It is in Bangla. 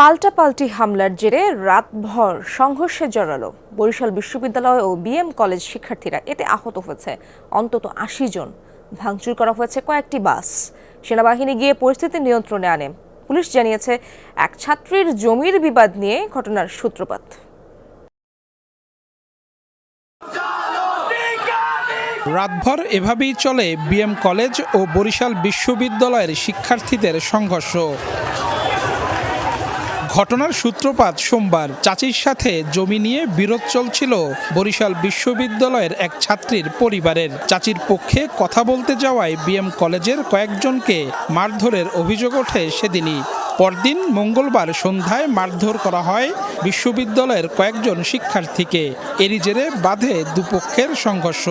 পাল্টাপাল্টি হামলার জেরে রাতভর সংঘর্ষে জড়ালো বরিশাল বিশ্ববিদ্যালয় ও বিএম কলেজ শিক্ষার্থীরা। এতে আহত হয়েছে অন্তত আশি জন। ভাঙচুর করা হয়েছে কয়েকটি বাস। সেনাবাহিনী গিয়ে পরিস্থিতি নিয়ন্ত্রণে আনে। পুলিশ জানিয়েছে, এক ছাত্রীর জমির বিবাদ নিয়ে ঘটনার সূত্রপাত। রাতভর এভাবেই চলে বিএম কলেজ ও বরিশাল বিশ্ববিদ্যালয়ের শিক্ষার্থীদের সংঘর্ষ। ঘটনার সূত্রপাত সোমবার। চাচির সাথে জমি নিয়ে বিরোধ চলছিল বরিশাল বিশ্ববিদ্যালয়ের এক ছাত্রীর পরিবারের। চাচির পক্ষে কথা বলতে যাওয়ায় বিএম কলেজের কয়েকজনকে মারধরের অভিযোগ ওঠে সেদিনই। পরদিন মঙ্গলবার সন্ধ্যায় মারধর করা হয় বিশ্ববিদ্যালয়ের কয়েকজন শিক্ষার্থীকে। এরই জেরে বাধে দুপক্ষের সংঘর্ষ।